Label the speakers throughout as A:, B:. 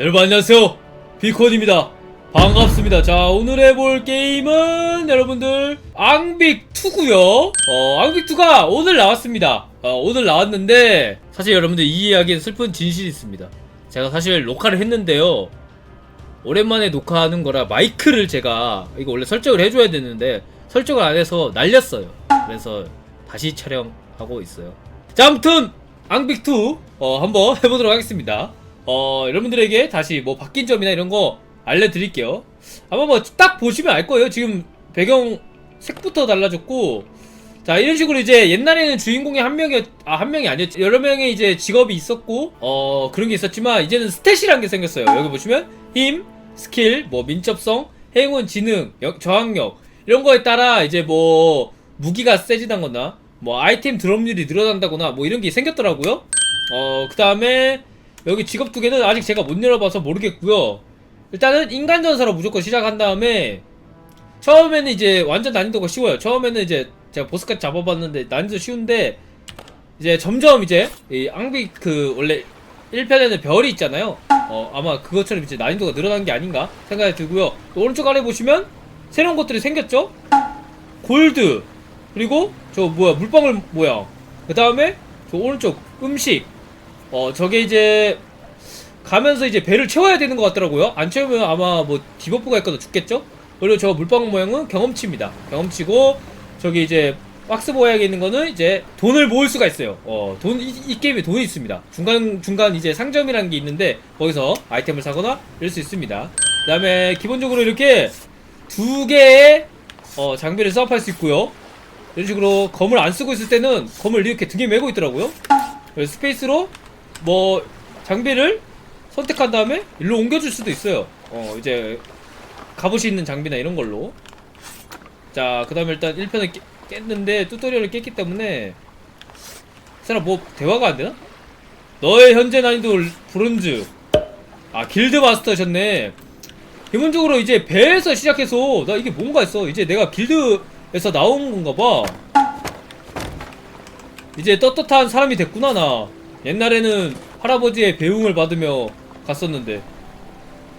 A: 여러분 안녕하세요. 비콘입니다. 반갑습니다. 자 오늘 해볼 게임은 여러분들 앙빅2구요. 어 앙빅2가 오늘 나왔습니다. 어, 오늘 나왔는데 사실 여러분들 이 이야기에 슬픈 진실이 있습니다. 제가 사실 녹화를 했는데요. 오랜만에 녹화하는 거라 마이크를 제가 이거 원래 설정을 해줘야 되는데 설정을 안 해서 날렸어요. 그래서 다시 촬영하고 있어요. 자 아무튼 앙빅2 어, 한번 해보도록 하겠습니다 어, 여러분들에게 다시 뭐 바뀐 점이나 이런 거 알려드릴게요. 아마 뭐 딱 보시면 알 거예요. 지금 배경 색부터 달라졌고, 자, 이런 식으로 이제 옛날에는 주인공이 한 명이, 아, 한 명이 아니었지. 여러 명의 이제 직업이 있었고, 어, 그런 게 있었지만, 이제는 스탯이란 게 생겼어요. 여기 보시면, 힘, 스킬, 뭐, 민첩성, 행운, 지능, 역- 저항력, 이런 거에 따라 이제 뭐, 무기가 세지다거나, 뭐, 아이템 드롭률이 늘어난다거나, 뭐, 이런 게 생겼더라고요. 어, 그 다음에, 여기 직업 두 개는 아직 제가 못 열어봐서 모르겠고요. 일단은 인간 전사로 무조건 시작한 다음에 처음에는 이제 완전 난이도가 쉬워요. 처음에는 이제 제가 보스까지 잡아봤는데 난이도 쉬운데 이제 점점 이제 이 앙빅 그 원래 1편에는 별이 있잖아요. 어 아마 그것처럼 이제 난이도가 늘어난 게 아닌가 생각이 들고요. 또 오른쪽 아래 보시면 새로운 것들이 생겼죠. 골드 그리고 저 뭐야 물방울 모양. 그 다음에 저 오른쪽 음식 어 저게 이제 가면서 이제 배를 채워야 되는 것 같더라고요. 안 채우면 아마 뭐 디버프가 있거나 죽겠죠? 그리고 저 물방울 모양은 경험치입니다. 경험치고 저기 이제 박스 모양에 있는 거는 이제 돈을 모을 수가 있어요. 어, 돈, 이, 이 게임에 돈이 있습니다. 중간, 중간 이제 상점이라는 게 있는데 거기서 아이템을 사거나 이럴 수 있습니다. 그 다음에 기본적으로 이렇게 두 개의 어, 장비를 수업할 수 있고요. 이런 식으로 검을 안 쓰고 있을 때는 검을 이렇게 등에 메고 있더라고요. 스페이스로 뭐 장비를 선택한 다음에 일로 옮겨줄 수도 있어요. 어 이제 갑옷이 있는 장비나 이런 걸로. 자, 그 다음에 일단 1편을 깨, 깼는데 튜토리얼을 깼기 때문에 이 사람 뭐 대화가 안 되나? 너의 현재 난이도 브론즈. 아 길드 마스터셨네. 기본적으로 이제 배에서 시작해서 나 이게 뭔가 했어. 이제 내가 길드에서 나온 건가 봐. 이제 떳떳한 사람이 됐구나 나. 옛날에는 할아버지의 배웅을 받으며 갔었는데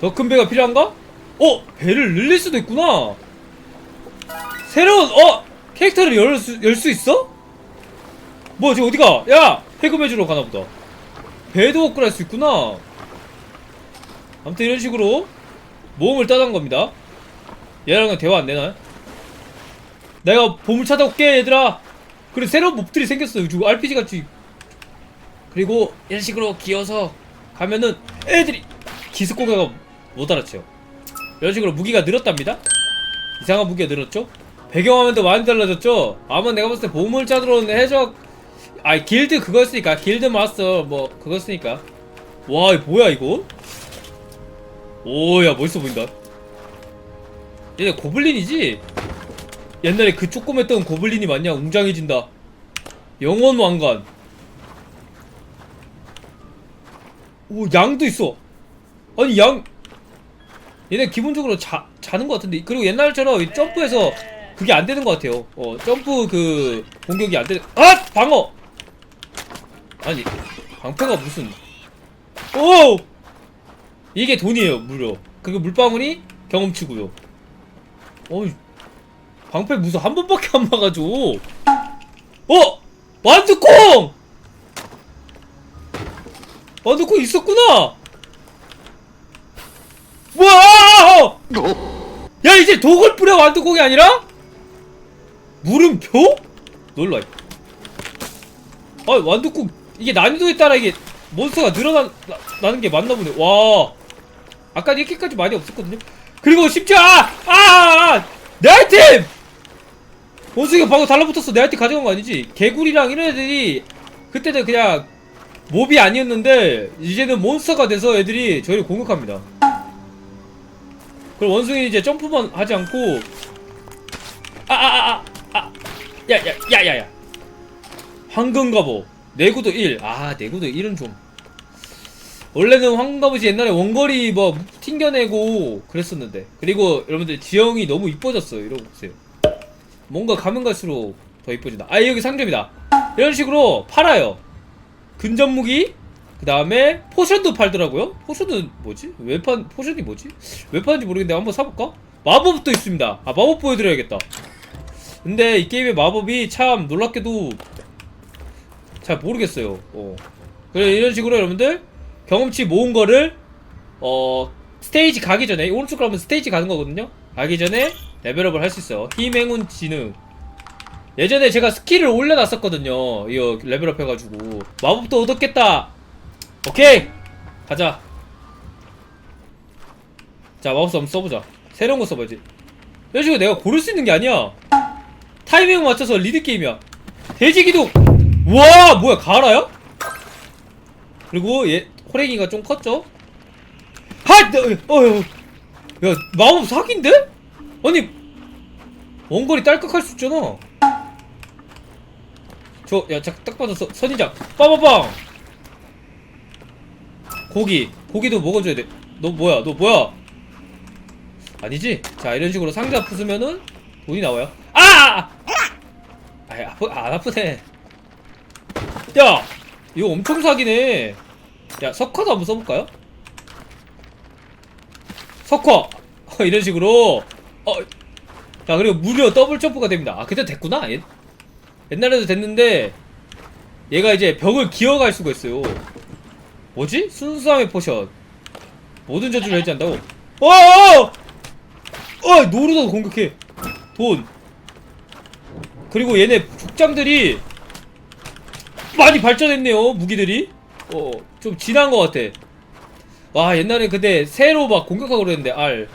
A: 더 큰 배가 필요한가? 어 배를 늘릴 수도 있구나. 새로운 어 캐릭터를 열수 열 수 있어? 뭐 지금 어디가? 야 해금해주러 가나 보다. 배도 업그레이드 할수 있구나. 아무튼 이런 식으로 모험을 따던 겁니다. 얘랑은 대화 안 되나? 내가 보물 찾아올게 얘들아. 그래 새로운 몹들이 생겼어. 요즘 RPG 같이. 그리고 이런 식으로 기어서 가면은 애들이 기습공격가 못 알아채요. 이런 식으로 무기가 늘었답니다. 이상한 무기가 늘었죠? 배경화면도 많이 달라졌죠? 아마 내가 봤을 때 보물 찾으러 온 해적 아 길드 그거 쓰니까 길드 마스터 뭐 그거 쓰니까 와 뭐야 이거? 오야 멋있어 보인다 얘네 고블린이지? 옛날에 그 조그맸던 고블린이 맞냐 웅장해진다 영원 왕관 오 양도 있어. 아니 양. 얘네 기본적으로 자, 자는 것 같은데. 그리고 옛날처럼 이 점프해서 그게 안 되는 것 같아요. 어 점프 그 공격이 안 되는 아! 방어! 아니 방패가 무슨. 오! 이게 돈이에요 무려 그게 물방울이 경험치고요. 어이 방패 무슨 한 번밖에 안 막아줘 어! 완두콩 완두콩 있었구나 뭐야 야 이제 독을 뿌려 완두콩이 아니라 물음표 놀라 아 완두콩 이게 난이도에 따라 이게 몬스터가 늘어나는 게 맞나 보네 와 아까 이렇게까지 많이 없었거든요 그리고 심지어 아! 아! 아! 아! 내 아이템! 원숭이가 방금 달라붙었어 내 아이템 가져간 거 아니지 개구리랑 이런 애들이 그때는 그냥 몹이 아니었는데 이제는 몬스터가 돼서 애들이 저희를 공격합니다. 그럼 원숭이는 이제 점프만 하지 않고 아아아 아 야야야야야. 황금 갑옷 내구도 1 아 내구도 1은 좀. 원래는 황금 갑옷이 옛날에 원거리 뭐 튕겨내고 그랬었는데. 그리고 여러분들 지형이 너무 이뻐졌어요. 이러고 보세요. 뭔가 가면 갈수록 더 이뻐진다. 아 여기 상점이다. 이런 식으로 팔아요 근접 무기 그 다음에 포션도 팔더라고요 포션은 뭐지? 왜 판, 포션이 뭐지? 왜 파는지 모르겠는데 한번 사볼까? 마법도 있습니다 아 마법 보여드려야겠다 근데 이 게임의 마법이 참 놀랍게도 잘 모르겠어요 어. 그래 이런 식으로 여러분들 경험치 모은 거를 어 스테이지 가기 전에 오른쪽으로 하면 스테이지 가는 거거든요 가기 전에 레벨업을 할 수 있어요 힘 행운 지능 예전에 제가 스킬을 올려놨었거든요. 이거 레벨업 해가지고. 마법도 얻었겠다. 오케이! 가자. 자 마법사 한번 써보자. 새로운 거 써봐야지. 이런 식으로 내가 고를 수 있는 게 아니야. 타이밍 맞춰서 리드 게임이야. 돼지 기둥! 와! 뭐야 가라야? 그리고 얘 호랭이가 좀 컸죠? 하! 네, 어휴 야 마법 사기인데? 아니 원거리 딸깍할 수 있잖아 저야딱 봐도 서, 선인장. 빠바방 고기. 고기도 먹어줘야 돼 너 뭐야? 너 뭐야? 아니지? 자 이런 식으로 상자 부수면은 돈이 나와요. 아! 아이 아프 안 아프네. 야! 이거 엄청 사기네. 야 석화도 한번 써볼까요? 석화! 어, 이런 식으로. 어, 자 그리고 무료 더블 점프가 됩니다. 아 그때 됐구나 옛, 옛날에도 됐는데 얘가 이제 벽을 기어갈 수가 있어요. 뭐지? 순수함의 포션. 모든 저주를 해제한다고? 어어! 어! 노루도 공격해. 돈. 그리고 얘네 족장들이 많이 발전했네요 무기들이. 어 좀 진한 것 같아. 와 옛날에 근데 새로 막 공격하고 그랬는데 알.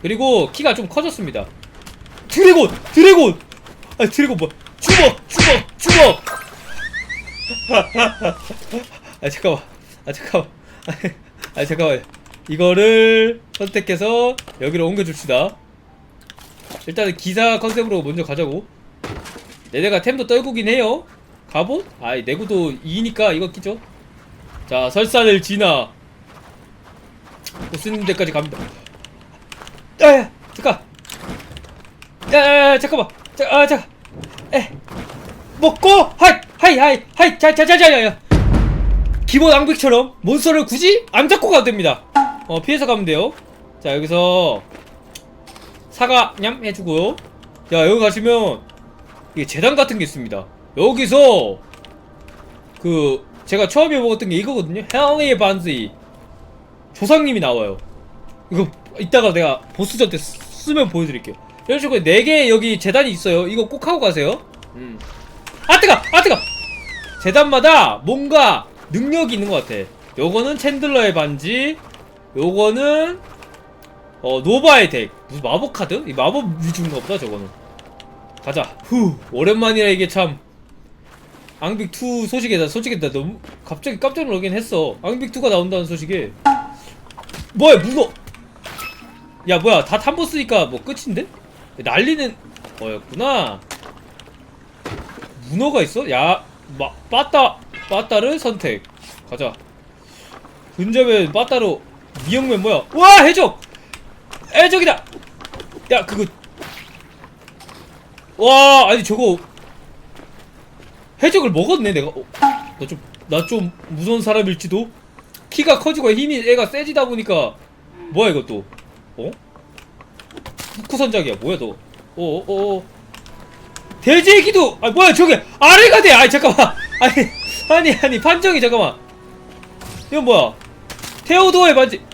A: 그리고 키가 좀 커졌습니다. 드래곤! 드래곤! 아 드래곤 뭐 주먹 주먹 주먹 아 잠깐만. 아 잠깐만. 아 잠깐만. 이거를 선택해서 여기로 옮겨줍시다. 일단은 기사 컨셉으로 먼저 가자고. 얘네가 템도 떨구긴 해요. 갑옷? 아이 내구도 2니까 이거 끼죠. 자 설산을 지나. 보스님 데까지 갑니다. 야야 잠깐. 야야야 잠깐만. 자 아 잠깐 에 먹고 하이 하이 하이 하이 자자자자야 기본 앙빅처럼 몬스터를 굳이 안 잡고 가도 됩니다. 어 피해서 가면 돼요. 자 여기서 사과 냠 해주고요. 자 여기 가시면 이게 재단 같은 게 있습니다. 여기서 그 제가 처음에 먹었던 게 이거거든요. 향의 반지 조상님이 나와요. 이거 이따가 내가 보스전 때 쓰- 쓰면 보여드릴게요 이런 식으로 4개 여기 재단이 있어요. 이거 꼭 하고 가세요. 음. 아 뜨거! 아 뜨거! 재단마다 뭔가 능력이 있는 것 같아. 요거는 챈들러의 반지. 요거는 어 노바의 덱. 무슨 마법 카드? 이 마법 위주인가 보다 저거는. 가자. 후 오랜만이라 이게 참. 앙빅2 소식에 나 솔직히 나 너무 갑자기 깜짝 놀라긴 했어. 앙빅2가 나온다는 소식에. 뭐야 문어 야 뭐야 다 탐보 쓰니까 뭐 끝인데? 난리는 거였구나. 문어가 있어? 야 마, 빠따 빠따를 선택. 가자. 근접에 빠따로 미역면 뭐야? 와 해적! 해적이다! 야 그거. 와 아니 저거. 해적을 먹었네 내가. 어, 나좀 나 좀 무서운 사람일지도? 키가 커지고 힘이 애가 세지다 보니까 뭐야 이것도? 어? 후쿠 선작이야. 뭐야 너? 어어어. 어, 돼지의 기도! 아 뭐야 저게! 아래가 돼! 아니 잠깐만. 아니 아니 아니 판정이 잠깐만. 이건 뭐야? 테오도어의 반지.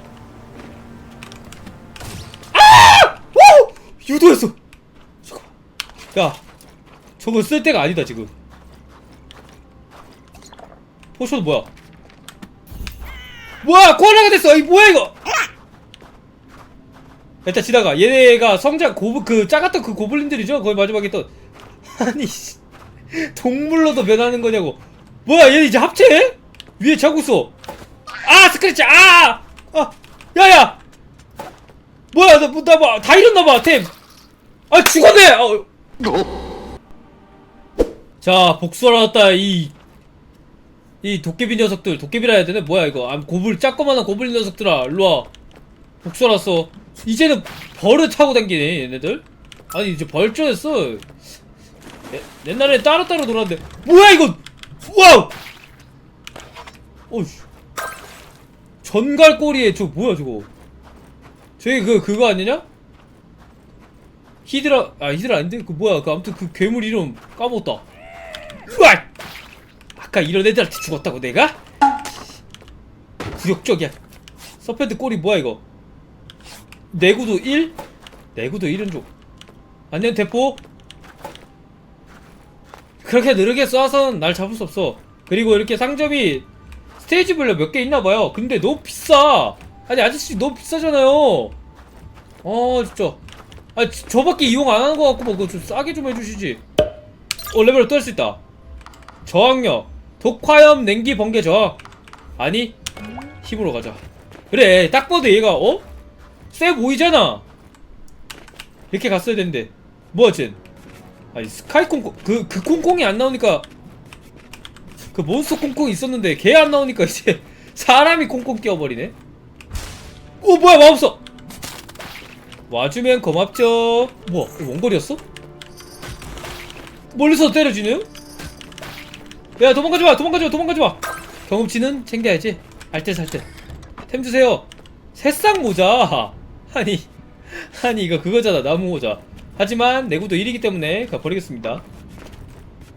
A: 아! 오! 유도했어. 잠깐만. 야 저거 쓸 때가 아니다 지금. 포션 뭐야? 뭐야 코알라가 됐어. 이 뭐야 이거 일단 지나가 얘네가 성장 고브 그 작았던 그 고블린들이죠? 거의 마지막에 또. 아니 씨. 동물로도 변하는 거냐고. 뭐야 얘네 이제 합체해? 위에 자고 있어. 아 스크래치 아! 아 야야! 뭐야 나나봐다 잃었나봐 템 아 죽었네! 어. 자 복수하러 왔다 이. 이 도깨비 녀석들. 도깨비라 해야 되나? 뭐야 이거? 아 고블 작고만한 고블린 녀석들아 일로와. 복수하러 왔어 이제는 벌을 타고 다니네 얘네들. 아니 이제 예, 옛날에 따로따로 놀았는데. 뭐야 이거! 와우! 어휴 전갈꼬리에 저 뭐야 저거? 저기 그 그거 아니냐? 히드라 아 히드라 아닌데? 그 뭐야 그 아무튼 그 괴물 이름 까먹었다. 으악 아까 이런 애들한테 죽었다고 내가? 굴욕적이야. 서펜트 꼬리 뭐야 이거 내구도 1? 내구도 1은 좀. 안녕 대포? 그렇게 느리게 쏴선 날 잡을 수 없어. 그리고 이렇게 상점이 스테이지별로 몇 개 있나봐요. 근데 너무 비싸. 아니 아저씨 너무 비싸잖아요. 아 진짜. 아 저- 저밖에 이용 안 하는 거 같고 뭐 그거 좀 싸게 좀 해주시지. 어 레벨업 또할 수 있다. 저항력. 독화염 냉기 번개 저항. 아니 힘으로 가자. 그래 딱 봐도 얘가 어? 세 보이잖아. 이렇게 갔어야 되는데. 뭐야 쟨 아니 스카이 콩콩 그, 그 콩콩이 안 나오니까. 그 몬스터 콩콩이 있었는데 걔 안 나오니까 이제 사람이 콩콩 끼워버리네. 오 뭐야 마법사! 와주면 고맙죠. 뭐야 원거리였어? 멀리서 때려주네요? 야 도망가지마 도망가지마 도망가지마. 경험치는 챙겨야지. 알뜰살뜰 템 주세요. 새싹 모자 아니 아니 이거 그거잖아 나무 모자. 하지만 내구도 1이기 때문에 가 버리겠습니다.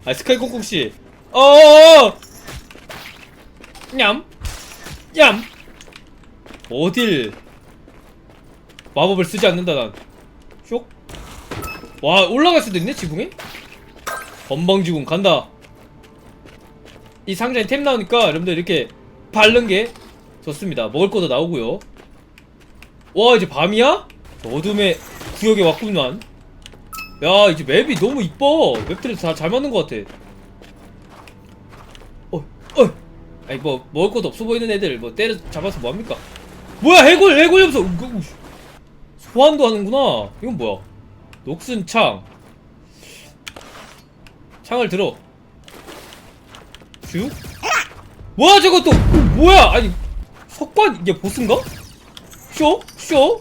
A: 아 스카이 콩콩씨. 어어어 냠. 냠. 어딜? 마법을 쓰지 않는다 난. 쇽. 와 올라갈 수도 있네 지붕에 건방지군 간다. 이 상자에 템 나오니까 여러분들 이렇게 바른 게 좋습니다. 먹을 것도 나오고요 와 이제 밤이야? 어둠의 구역에 왔구만. 야 이제 맵이 너무 이뻐. 맵들이 다 잘 맞는 것 같아. 어, 어. 아니 뭐 먹을 것도 없어 보이는 애들 뭐 때려 잡아서 뭐합니까? 뭐야 해골 해골 염소 소환도 하는구나. 이건 뭐야? 녹슨 창. 창을 들어. 쭉. 뭐야 또 어, 뭐야? 아니 석관 이게 보스인가? 쇼? 쇼?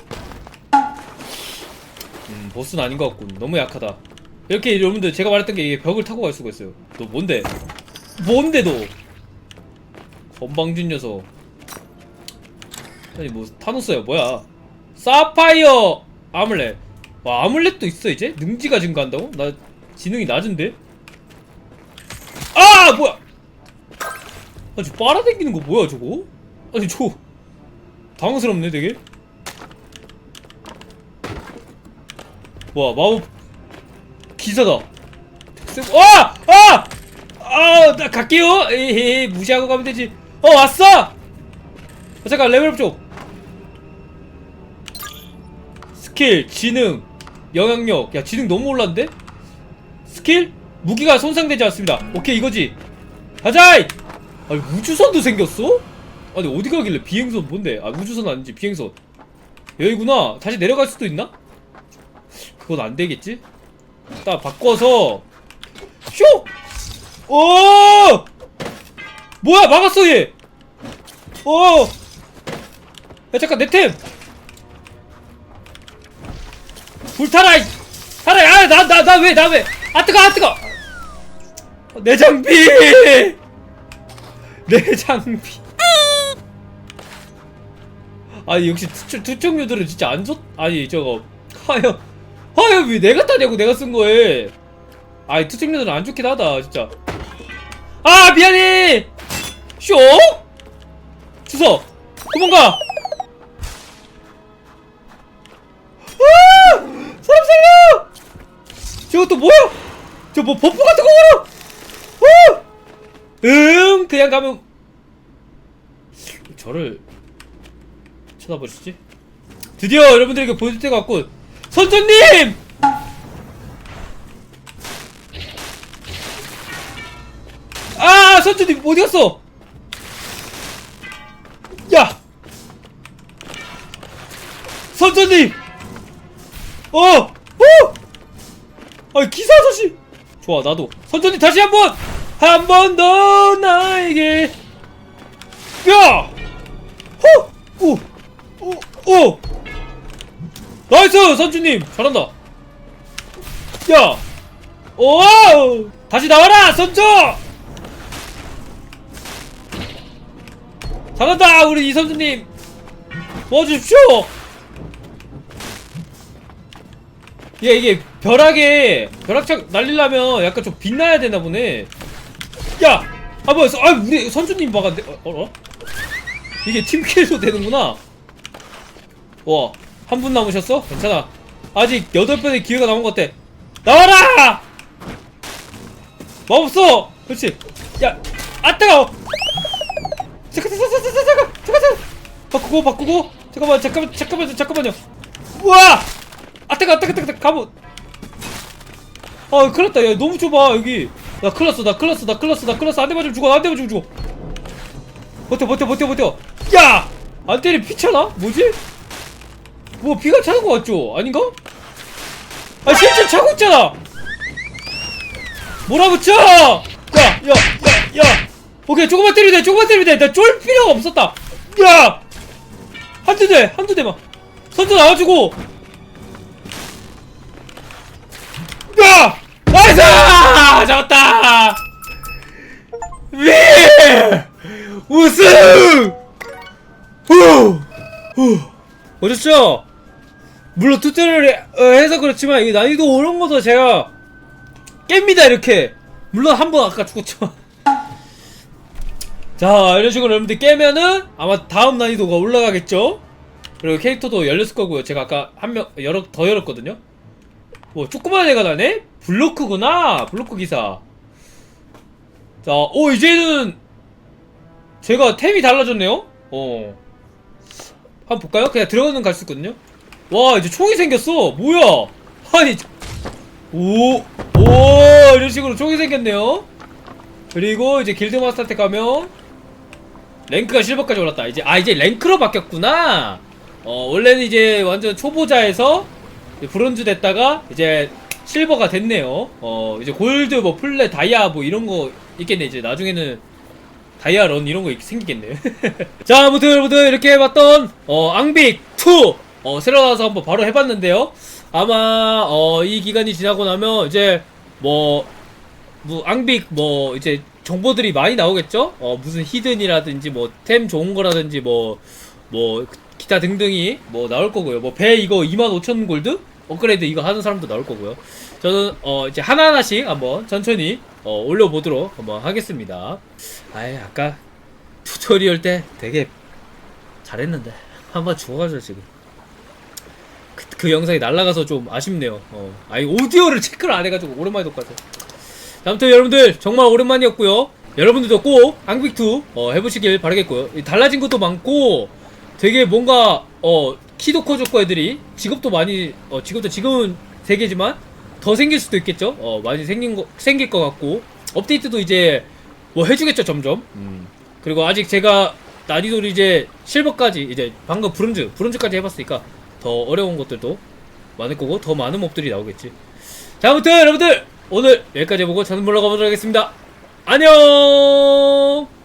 A: 음 보스는 아닌 것 같군 너무 약하다 이렇게 여러분들 제가 말했던 게 이게 벽을 타고 갈 수가 있어요 너 뭔데? 뭔데 너 건방진 녀석 아니 뭐 타노스야 뭐야 사파이어 아물렛 와 아물렛도 있어 이제? 능지가 증가한다고? 나 지능이 낮은데? 아 뭐야 아니 저 빨아당기는 거 뭐야 저거? 아니 저 당황스럽네 되게 와 마법 기사다 특색 와! 아! 아! 나 갈게요 에헤 무시하고 가면 되지 어 왔어! 아, 잠깐 레벨업 좀 스킬 지능 영향력 야 지능 너무 올랐는데? 스킬 무기가 손상되지 않습니다 오케이 이거지 가자! 아니 우주선도 생겼어? 아니 어디 가길래 비행선 뭔데? 아 우주선 아니지 비행선 여기구나 다시 내려갈 수도 있나? 그건 안 되겠지? 딱 바꿔서 쇼! 오! 뭐야 막았어 얘! 어! 야 잠깐 내 템! 불타라! 이- 타라! 아! 나, 나, 나 왜, 나 왜! 아 뜨거! 아 뜨거! 내 장비! 내 장비. 아니 역시 투, 투척류들은 진짜 안 좋. 아니 저거 하여 하여 왜 내가 따냐고 내가 쓴 거에. 아니 투척류들은 안 좋긴 하다 진짜. 아 미안해. 쇼? 주서 도망가. 아! 사람 살려! 또 뭐야? 저 뭐 버프 같은 거 걸어? 어! 응 그냥 가면 저를 쳐다보시지? 드디어 여러분들에게 보여줄 때가 왔군 선조님! 아 선조님 어디 갔어? 야! 선조님! 어! 어! 아 기사 아저씨! 좋아 나도 선조님 다시 한 번! 한 번 더 나에게 야! 호! 오! 오! 오! 나이스 선주님 잘한다 야! 오! 다시 나와라 선조! 잘한다 우리 이 선수님 도와주십시오 예 이게 벼락에 벼락창 날리려면 약간 좀 빛나야 되나 보네 야! 아 뭐야 아 우리 선수님 막았네 어? 어? 이게 팀킬도 되는구나 와 한 분 남으셨어? 괜찮아. 아직 여덟 번의 기회가 남은 것 같아. 나와라! 마법소! 그렇지. 야아 뜨거워! 잠깐 잠깐 잠깐 잠깐 잠깐 잠깐 잠깐. 바꾸고 바꾸고. 잠깐만 잠깐만 잠깐만요 잠깐만요. 우와! 아 뜨거 뜨거 뜨거 뜨거 가보. 아 큰일 났다. 야 너무 좁아 여기. 나 큰일 났어 나 큰일 났어 나 큰일 났어 나 큰일 났어. 안 대맞으면 죽어 안 대맞으면 죽어. 버텨 버텨 버텨 버텨. 야 안 때리 피차나? 뭐지? 뭐 차는 거 같죠? 아닌가? 아 실제 차고 있잖아! 몰아붙여! 야 야 야 야! 오케이 조금만 때리면 돼 조금만 때리면 돼 나 쫄 필요가 없었다! 야! 한두 대 한두 대만! 선수 나와주고! 야! 나이스! 잡았다! 위! 우승! 후후! 보셨죠? 물론 투트를 해서 그렇지만 이 난이도 어려운 것도 제가. 깹니다 이렇게. 물론 한 번 아까 죽었지만 자 이런 식으로 여러분들 깨면은 아마 다음 난이도가 올라가겠죠? 그리고 캐릭터도 열렸을 거고요. 제가 아까 한 명 열어 더 열었거든요. 뭐 조그만 애가 나네? 블로크구나. 블로크 기사. 자오 이제는 제가 템이 달라졌네요? 어. 한번 볼까요? 그냥 들어가는 갈 수 있거든요 와 이제 총이 생겼어 뭐야 아니 오, 오, 이런 식으로 총이 생겼네요. 그리고 이제 길드 마스터한테 가면 랭크가 실버까지 올랐다. 이제 아 이제 랭크로 바뀌었구나. 어 원래는 이제 완전 초보자에서 이제 브론즈 됐다가 이제 실버가 됐네요. 어 이제 골드 뭐 플레 다이아 뭐 이런 거 있겠네. 이제 나중에는 다이아 런 이런 거 생기겠네. 자 아무튼 여러분들 이렇게 해봤던 어 앙빅 2 어 새로 나와서 한번 바로 해봤는데요. 아마 어 이 기간이 지나고 나면 이제 뭐, 뭐 앙빅 뭐 이제 정보들이 많이 나오겠죠? 어 무슨 히든이라든지 뭐 템 좋은 거라든지 뭐뭐 기타 등등이 뭐 나올 거고요. 뭐 배 이거 25,000 골드 업그레이드 이거 하는 사람도 나올 거고요. 저는 어 이제 하나하나씩 한번 천천히 어 올려보도록 한번 하겠습니다. 아예 아까 튜토리얼 때 되게 잘했는데 한번 죽어가지고 지금. 그, 그 영상이 날라가서 좀 아쉽네요. 어. 아니 오디오를 체크를 안 해가지고 오랜만에 똑같아. 아무튼 여러분들 정말 오랜만이었고요. 여러분들도 꼭 앙빅2 어, 해보시길 바라겠고요. 이 달라진 것도 많고 되게 뭔가 어, 키도 커졌고 애들이 직업도 많이 어, 직업도 지금은 세 개지만 더 생길 수도 있겠죠. 어, 많이 생긴 거 생길 것 같고 업데이트도 이제 뭐 해주겠죠 점점. 음. 그리고 아직 제가 난이도를 이제 실버까지 이제 방금 브론즈 브론즈까지 해봤으니까 더 어려운 것들도 많을 거고 더 많은 몹들이 나오겠지. 자 아무튼 여러분들 오늘 여기까지 해보고 저는 물러가 보도록 하겠습니다. 안녕.